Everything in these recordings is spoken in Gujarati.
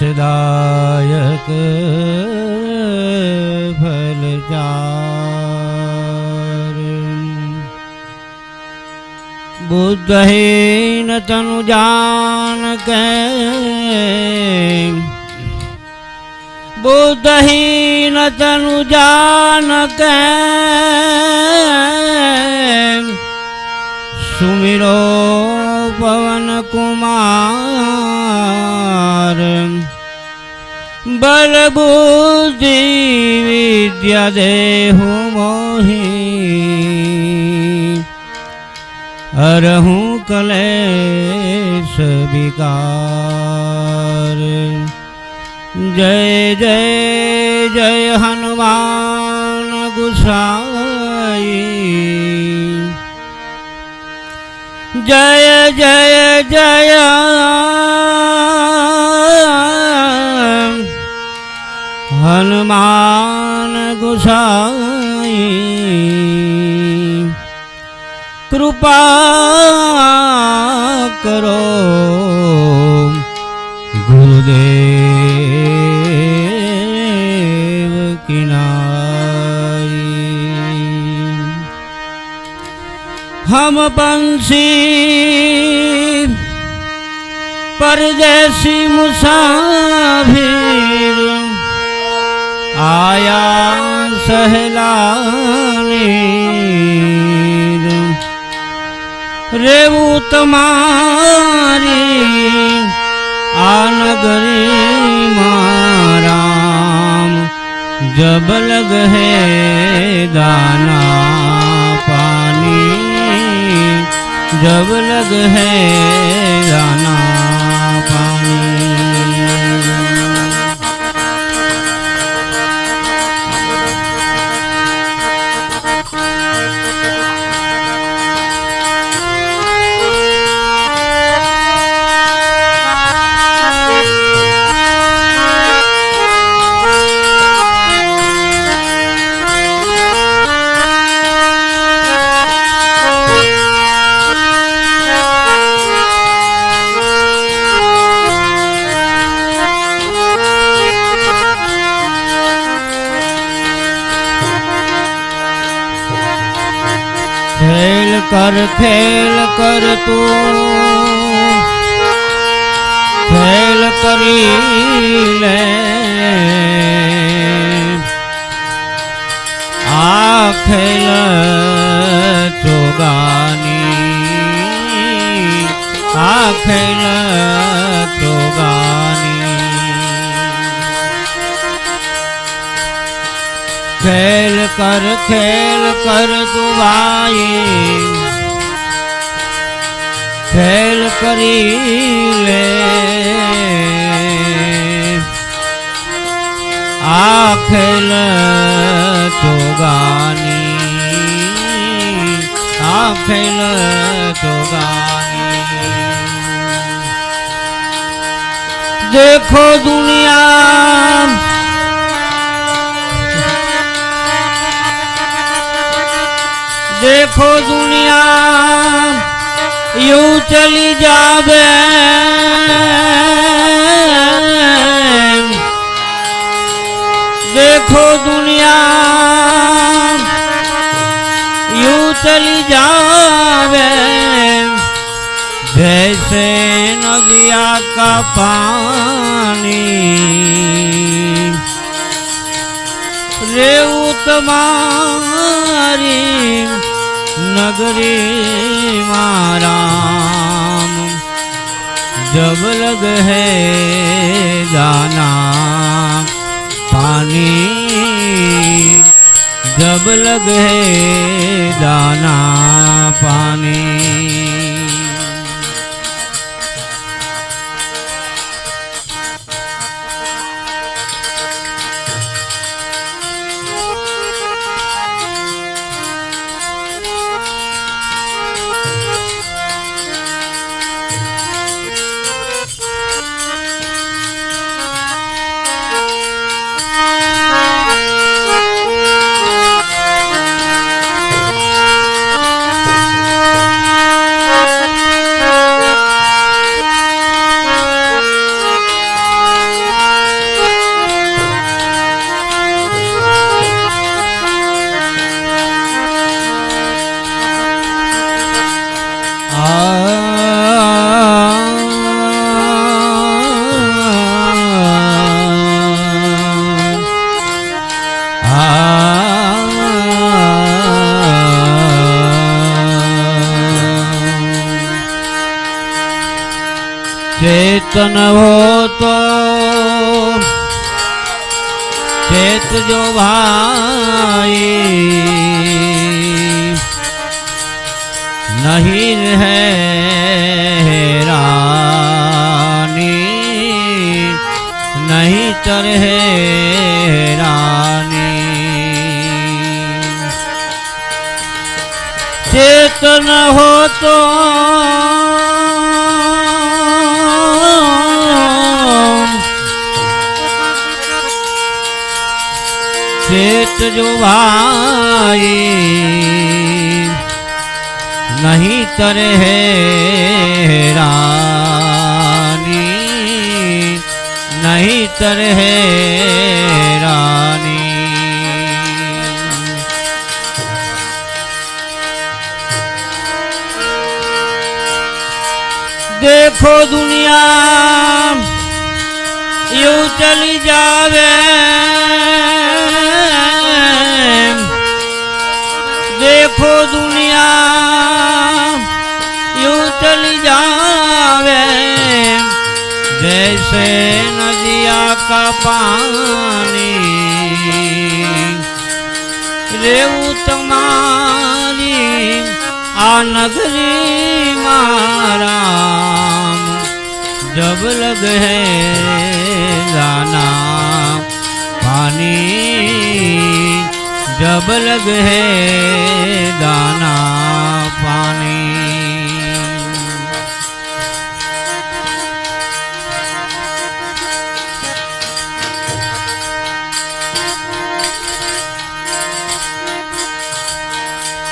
મોક્ષદાયક ફલ બુદ્ધહીન તનુ જાન કે બુદ્ધહીન તનુ જાન કે સુમિરો પવન કુમાર બલ બુદ્ધિ વિદ્યા દેહુ મોહી. અરહું કલેશ વિકાર. જય જય જય હનુમાન ગુસાઈ. જય જય જય સાઈ કૃપા કરો ગુરુદેવ કિનારી. હમ બંશી પરદેશી મુસાફિર આયા સહેલાની રેવું તમારી આ નગરી મારામ. જબલ ગહે દાના પાની જબલ ગહે દાના કર કરતું ફેલ કરી લે. આ ફેલ ચોગાની આ ફેલ ચોગાની ખેલ કર ખેલ કર તું ભાઈ ફેલ કરી લે. આ ખેલ તો ગાની આ ખેલ તો ગાની દેખો દુનિયા. દેખો દુનિયા. यू चली जावे देखो दुनिया यू चली जावे जैसे नदिया का पानी रेऊ तुम्हारी नगरी મારામ જબ લગ હે દાના पानी। જબ લગ હે દાના चेतन हो तो चेत जो भाई नहीं है रानी नहीं तरह रानी चेतन हो तो चेत जो भाई नहीं तरह रानी नहीं तरह रानी देखो दुनिया यूं चली जावे દુનિયા યુ ચલી જાવે. જૈસે નદિયા કા પાણી. રેવું તમારી આ નગરી મારા જબ લગ હે જાના પાણી. जब लग है दाना पानी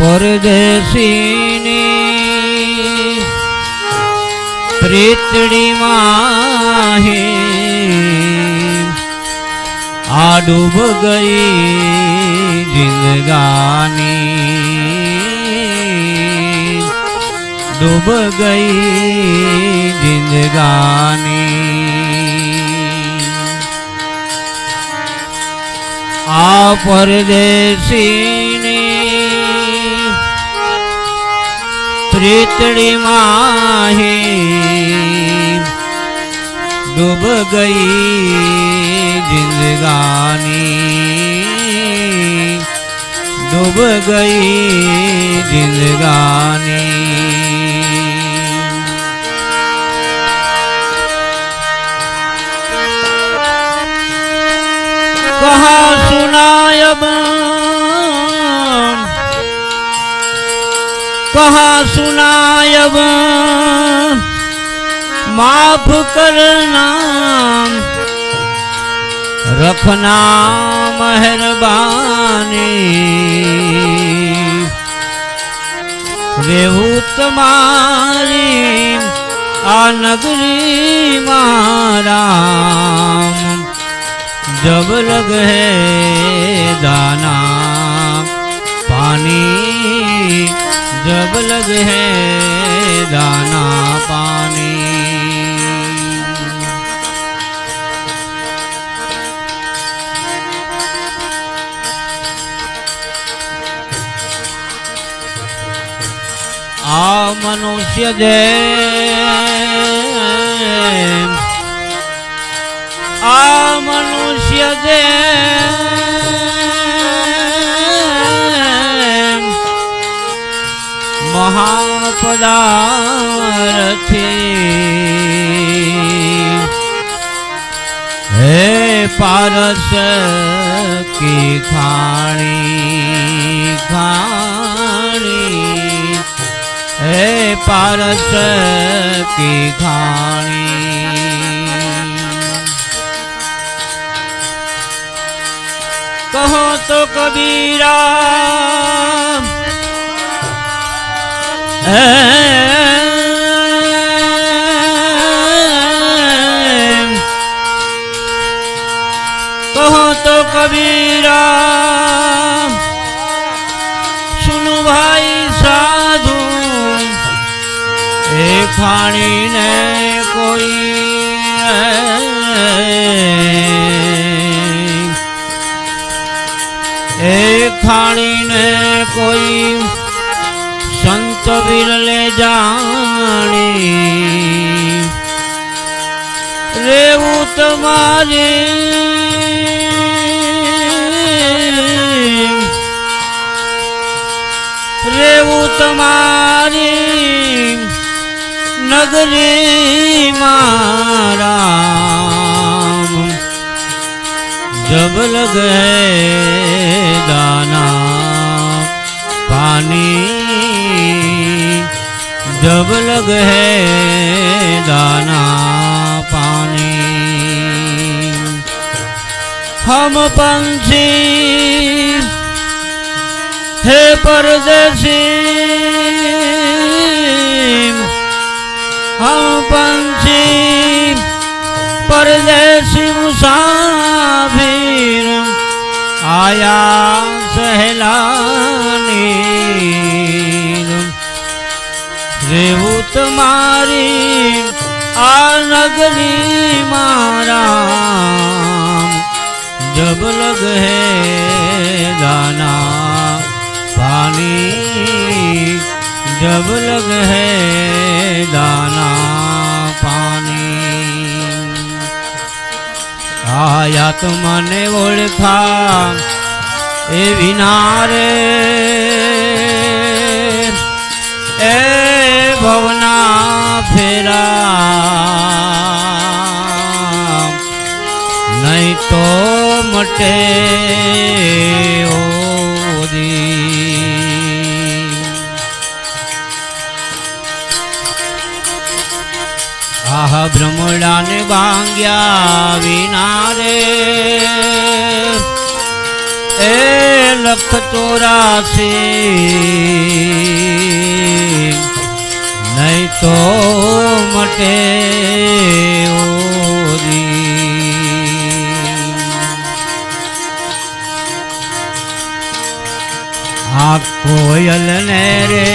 પરદેશીની પ્રીતડી માહી આ ડૂબ ગઈ જિંદગાની. ડૂબ ગઈ જિંદગાની. આ પરદેશીની પ્રીતડી માહી ડૂબ ગઈ જિંદગાની ડૂબ ગઈ જિંદગાની. કહા સુનાયબ કહા સુનાયબ માફ કરના રખના મહેરબાની. રેવું તમારી આ નગરી મારા જબ લગે દાના, પાણી. જબ લગે દાના, પાણી. આ મનુષ્ય જે આ મનુષ્ય જે મહાપદારથી હે પારસ કી ખાણી પારસ કી ખાણી કહો તો કબીરા કહો તો કબીરા ખાણીને કોઈ એ ખાણીને કોઈ સંત વિરલે જાણી. તમારી રેવું તમારી નગરી મારા જબ લગે દાના પાણી જબ લગે દાના પાણી હમ પંખી હે પરદેશી હમ પંછી, પરદેશી મુસાફિર આયા સહેલાની રેવું તમારી આ નગરી મારા, જબ લગ હે દાના પાણી. જબ લગ હે દાના પાણી तो તો ओळखा ઓળખા એ વિનારે એ ભવના ફેરા નહીં તો મટે ઓદી આહ ભ્રમડાને બાંગ્યા વિનારે એ લખ ચોરાસી નહીં તો મટે ઓરી આ કોયલ ને રે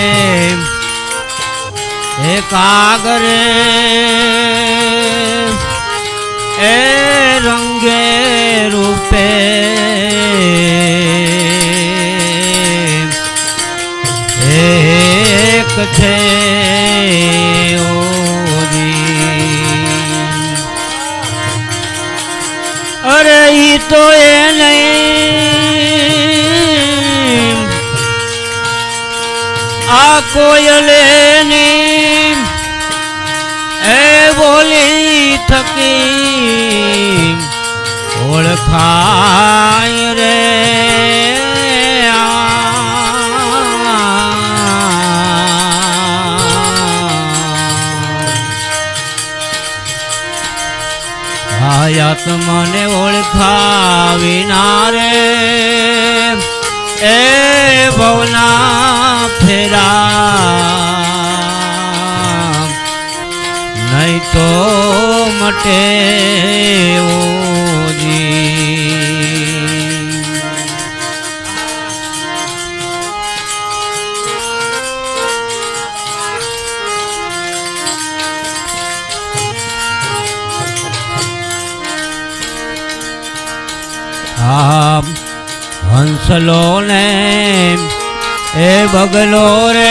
એ કાગરે, એ રંગે રૂપે એક છે અરે ઈ તો એ નહીં. આ કોયલે એ થકી ઓળખાય રે આયાત મને ઓળખાવીના રે એ ભવના ફેરા. નહીં તો મટે હંસલો ને એ બગલો રે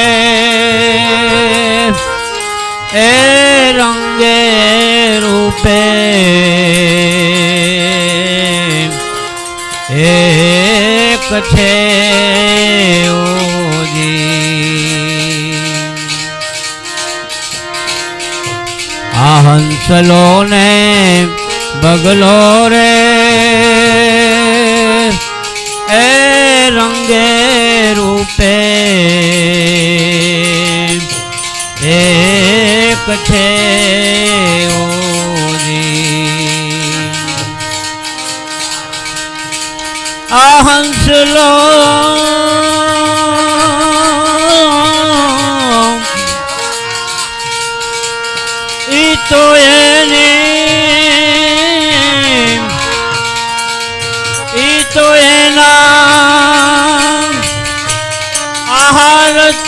છે આ હંસલો ને બગલો રે એ રંગે રૂપે. એક છે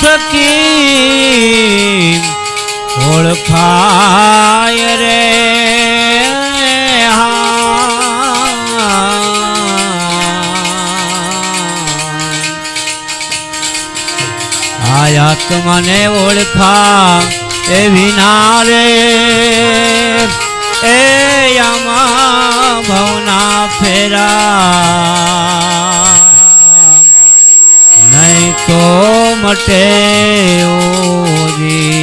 થકી ઓળખાય રે. આત્માને મને ઓળખા એ વિના રે. એ યમા ભવના ફેરા. મટે ઓરી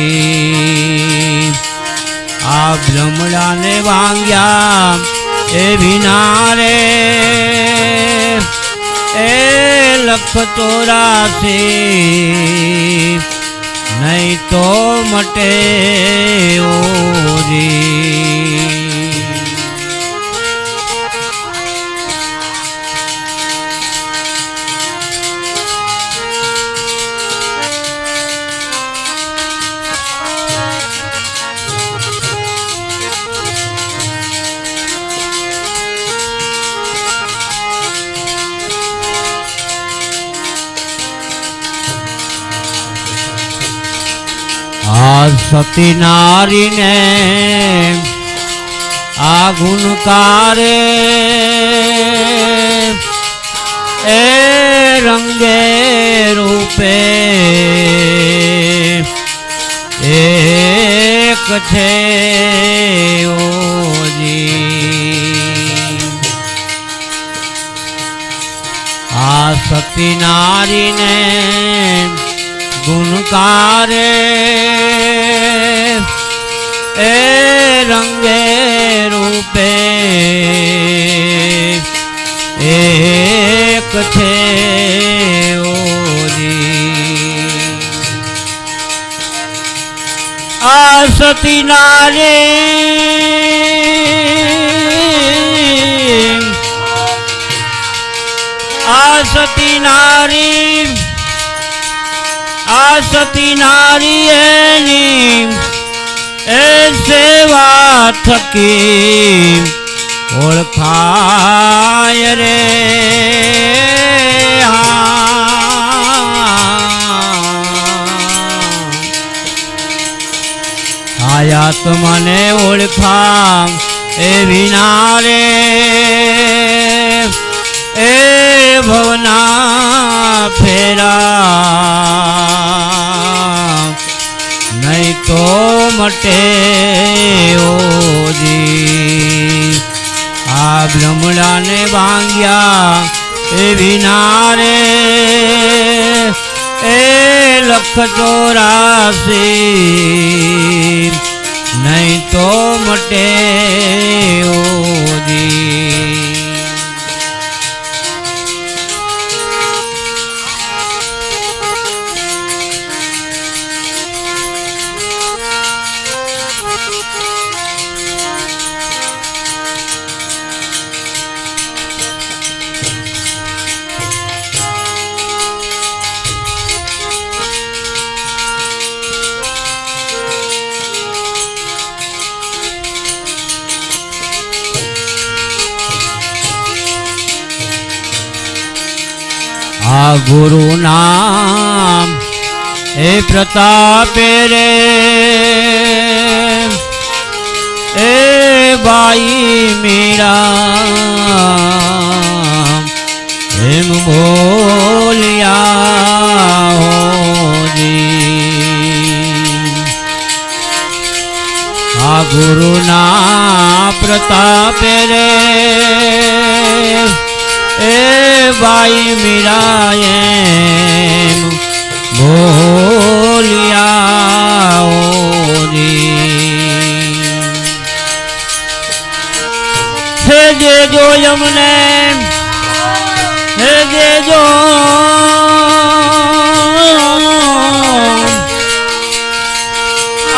આ ભ્રમડાને વાંગ્યા એ વિનારે. એ લખ રાશે નહીં તો મટે ઓરી સતી નારીને આ ગુણકારે એ રંગે રૂપે એક છે આ સતી નારીને ગુણકારે આ સતી નારી આ સતી નારી આ સતી નારી એની એ સેવા થકી ઓળખાય રે. આયા તો મને ઓળખા એ વિના રે. એ ભવના ફેરા. નહીં તો મટે ઓજી. આ ભ્રમડાને ભાંગ્યા એ વિના એ લખ ચોરાસી તો મટે આ ગુરુ નામ. એ પ્રતાપે રે. એ બાઈ મીરા. હેમ બોલ્યા આ ગુરુના પ્રતાપે રે. એ બાઈ મીરાએ બોલ્યા હે જે જો યમને, હે જે જો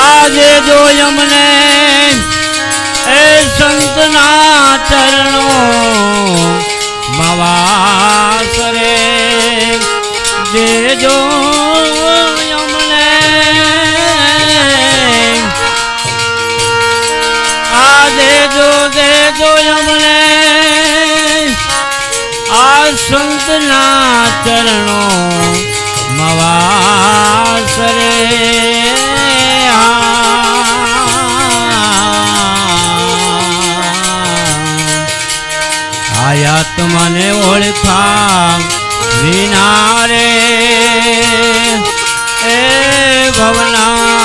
આજે જો યમને, એ સંતના ચરણો મવાસ રે. દેજો યમને આ દેજો દેજો યમને આ સંતના ચરણો મવાસ રે. આયા મને ઓળખા વિના રે. એ ભવના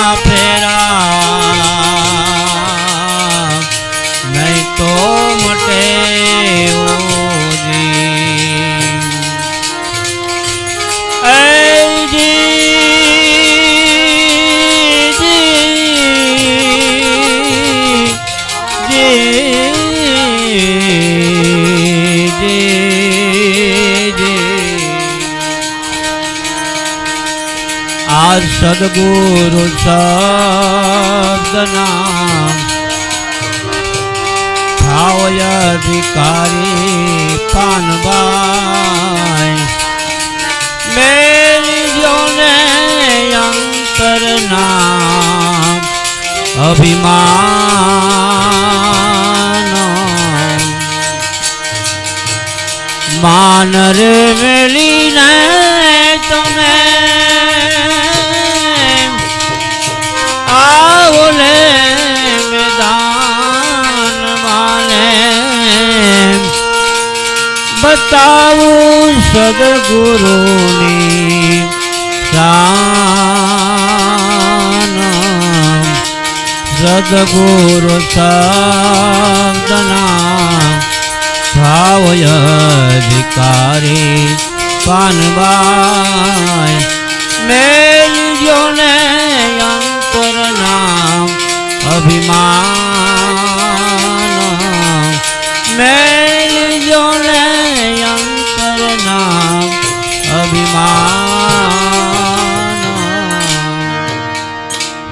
સદગુરુ શબ્દના ભાવય અધિકારી પાનબાઈ મેરી જોને અંતરના અભિમાન માન રે મેલીને તમે બતાવું સદગુરુની શાન સદગુરુ સાધના ભાવય વિકારી પાનબાઈ. મેલજો ને અંતરના અભિમાન મેલજો ને અંતરના અભિમાન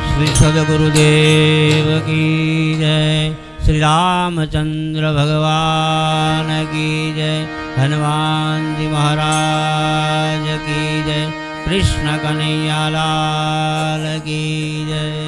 શ્રી સદગુરુદેવ કી જય શ્રી રામચંદ્ર ભગવાન કી જય હનુમાનજી મહારાજ કી જય કૃષ્ણ કનૈયાલાલ કી જય